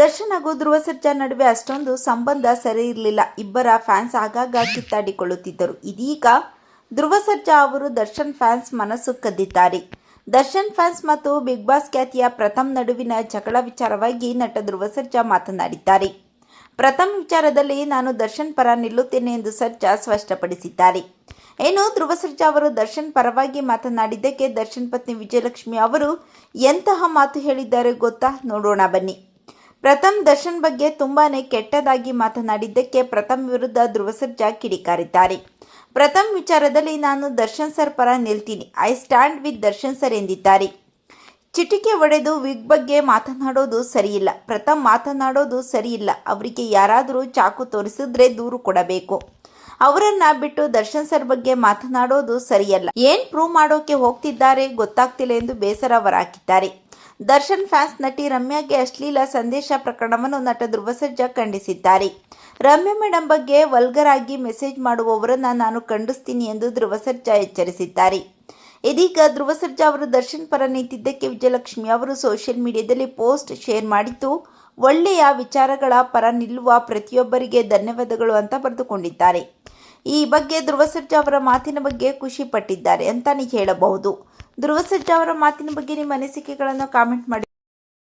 ದರ್ಶನ್ ಹಾಗೂ ಧ್ರುವ ಸರ್ಜಾ ನಡುವೆ ಅಷ್ಟೊಂದು ಸಂಬಂಧ ಸರಿ ಇರಲಿಲ್ಲ. ಇಬ್ಬರ ಫ್ಯಾನ್ಸ್ ಆಗಾಗ ಕಿತ್ತಾಡಿಕೊಳ್ಳುತ್ತಿದ್ದರು. ಇದೀಗ ಧ್ರುವ ಸರ್ಜಾ ಅವರು ದರ್ಶನ್ ಫ್ಯಾನ್ಸ್ ಮನಸ್ಸು ಕದ್ದಿದ್ದಾರೆ. ದರ್ಶನ್ ಫ್ಯಾನ್ಸ್ ಮತ್ತು ಬಿಗ್ ಬಾಸ್ ಖ್ಯಾತಿಯ ಪ್ರಥಮ್ ನಡುವಿನ ಜಗಳ ವಿಚಾರವಾಗಿ ನಟ ಧ್ರುವ ಸರ್ಜಾ ಮಾತನಾಡಿದ್ದಾರೆ. ಪ್ರಥಮ್ ವಿಚಾರದಲ್ಲಿ ನಾನು ದರ್ಶನ್ ಪರ ನಿಲ್ಲುತ್ತೇನೆ ಎಂದು ಸರ್ಜಾ ಸ್ಪಷ್ಟಪಡಿಸಿದ್ದಾರೆ. ಏನು ಧ್ರುವ ಸರ್ಜಾ ಅವರು ದರ್ಶನ್ ಪರವಾಗಿ ಮಾತನಾಡಿದ್ದಕ್ಕೆ ದರ್ಶನ್ ಪತ್ನಿ ವಿಜಯಲಕ್ಷ್ಮಿ ಅವರು ಎಂತಹ ಮಾತು ಹೇಳಿದ್ದಾರೆ ಗೊತ್ತಾ? ನೋಡೋಣ ಬನ್ನಿ. ಪ್ರಥಮ್ ದರ್ಶನ್ ಬಗ್ಗೆ ತುಂಬಾನೇ ಕೆಟ್ಟದಾಗಿ ಮಾತನಾಡಿದ್ದಕ್ಕೆ ಪ್ರಥಮ್ ವಿರುದ್ಧ ಧ್ರುವ ಸರ್ಜಾ ಕಿಡಿಕಾರಿದ್ದಾರೆ. ಪ್ರಥಮ್ ವಿಚಾರದಲ್ಲಿ ನಾನು ದರ್ಶನ್ ಸರ್ ಪರ ನಿಲ್ತೀನಿ. I stand with Darshan sir ಎಂದಿದ್ದಾರೆ. ಚಿಟಿಕೆ ಒಡೆದು ವಿಗ್ ಬಗ್ಗೆ ಮಾತನಾಡೋದು ಸರಿಯಿಲ್ಲ. ಪ್ರಥಮ್ ಮಾತನಾಡೋದು ಸರಿಯಿಲ್ಲ. ಅವರಿಗೆ ಯಾರಾದರೂ ಚಾಕು ತೋರಿಸಿದ್ರೆ ದೂರು ಕೊಡಬೇಕು. ಅವರನ್ನ ಬಿಟ್ಟು ದರ್ಶನ್ ಸರ್ ಬಗ್ಗೆ ಮಾತನಾಡೋದು ಸರಿಯಲ್ಲ. ಏನ್ ಪ್ರೂವ್ ಮಾಡೋಕೆ ಹೋಗ್ತಿದ್ದಾರೆ ಗೊತ್ತಾಗ್ತಿಲ್ಲ ಎಂದು ಬೇಸರ ಹೊರಹಾಕಿದ್ದಾರೆ ದರ್ಶನ್ ಫ್ಯಾನ್ಸ್ ನಟಿ ರಮ್ಯಾಗೆ ಅಶ್ಲೀಲ ಸಂದೇಶ ಪ್ರಕರಣವನ್ನು ನಟ ಧ್ರುವ ಸರ್ಜಾ ಖಂಡಿಸಿದ್ದಾರೆ. ರಮ್ಯಾ ಮೇಡಮ್ ಬಗ್ಗೆ ವಲ್ಗರ್ ಆಗಿ ಮೆಸೇಜ್ ಮಾಡುವವರನ್ನ ನಾನು ಖಂಡಿಸ್ತೀನಿ ಎಂದು ಧ್ರುವ ಸರ್ಜಾ ಎಚ್ಚರಿಸಿದ್ದಾರೆ. ಇದೀಗ ಧ್ರುವ ಸರ್ಜಾ ಅವರು ದರ್ಶನ್ ಪರ ನಿಂತಿದ್ದಕ್ಕೆ ವಿಜಯಲಕ್ಷ್ಮಿ ಅವರು ಸೋಷಿಯಲ್ ಮೀಡಿಯಾದಲ್ಲಿ ಪೋಸ್ಟ್ ಶೇರ್ ಮಾಡಿದ್ದು, ಒಳ್ಳೆಯ ವಿಚಾರಗಳ ಪರ ನಿಲ್ಲುವ ಪ್ರತಿಯೊಬ್ಬರಿಗೆ ಧನ್ಯವಾದಗಳು ಅಂತ ಬರೆದುಕೊಂಡಿದ್ದಾರೆ. ಈ ಬಗ್ಗೆ ಧ್ರುವ ಅವರ ಮಾತಿನ ಬಗ್ಗೆ ಖುಷಿ ಪಟ್ಟಿದ್ದಾರೆ ಅಂತಾನೆ ಹೇಳಬಹುದು. ಧ್ರುವ ಅವರ ಮಾತಿನ ಬಗ್ಗೆ ನಿಮ್ಮ ಅನಿಸಿಕೆಗಳನ್ನು ಕಾಮೆಂಟ್ ಮಾಡಿ.